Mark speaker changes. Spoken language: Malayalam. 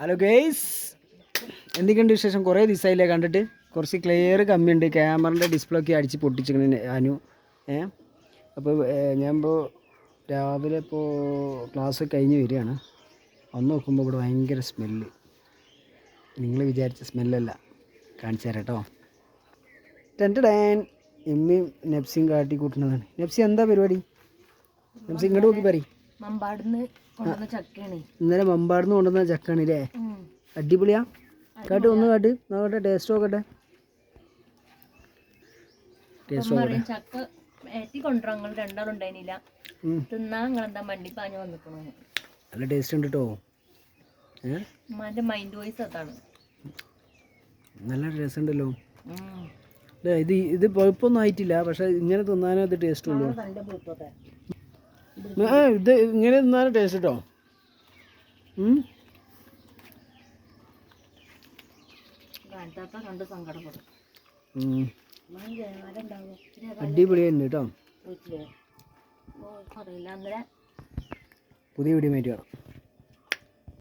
Speaker 1: ഹലോ ഗേയ്സ് എന്തൊക്കെയുണ്ട് വിശേഷം? കുറേ ദിവസമായില്ലേ കണ്ടിട്ട്. കുറച്ച് ക്ലിയർ കമ്മിയുണ്ട്. ക്യാമറന്റെ ഡിസ്പ്ലേ ഒക്കെ അടിച്ച് പൊട്ടിച്ചിരിക്കണ അനു. ഏ? അപ്പോൾ ഞാൻ ഇപ്പോൾ രാവിലെ ഇപ്പോൾ ക്ലാസ് കഴിഞ്ഞ് വരികയാണ്. വന്ന് നോക്കുമ്പോൾ ഇവിടെ ഭയങ്കര സ്മെല്ല് നിങ്ങൾ വിചാരിച്ച സ്മെല്ലല്ല കാണിച്ചു തരാം കേട്ടോ. ടെന്റ് ഡാൻ എമ്മയും നെപ്സിയും കാട്ടി കൂട്ടുന്നതാണ്. നെപ്സി എന്താ പരിപാടി? നെപ്സി ഇങ്ങോട്ട് നോക്കി പറയും.
Speaker 2: മമ്പാടുന്ന് കൊണ്ടുവന്ന ചക്കയാണ്.
Speaker 1: ഇന്നലെ മമ്പാടുന്ന് കൊണ്ടുവന്ന ചക്കാണില്ലേ അടിപൊളിയാ. കാട്ട് ഒന്ന് കാട്ട്. നോക്കട്ടെ ടേസ്റ്റ് നോക്കട്ടെ. ടേസ്റ്റ് നോക്കട്ടെ.
Speaker 2: ചക്ക ഏറ്റി കൊണ്ടുവരാൻ നിങ്ങൾ രണ്ടാളും ഉണ്ടായിരുന്നില്ല
Speaker 1: ഉം.
Speaker 2: നിങ്ങൾ എന്താ മണ്ടി പാഞ്ഞു വന്നിക്കണോ
Speaker 1: നല്ല ടേസ്റ്റ് ഉണ്ട് കേട്ടോ
Speaker 2: മൈൻഡ് വോയിസ് അതാണ്.
Speaker 1: നല്ല ടേസ്റ്റ് ഉണ്ടല്ലോ. ദേ, ഇത് ഇത് കുഴപ്പമൊന്നും ആയിട്ടില്ല പക്ഷെ ഇങ്ങനെ തിന്നാനേ അത് ടേസ്റ്റ് ഉള്ളൂ. ഇത് ഇങ്ങനെ തിന്നാലും ടേസ്റ്റ് കേട്ടോ. അടിപൊളിയുണ്ട് കേട്ടോ പുതിയ വീഡിയോ മേറ്റ് വേണം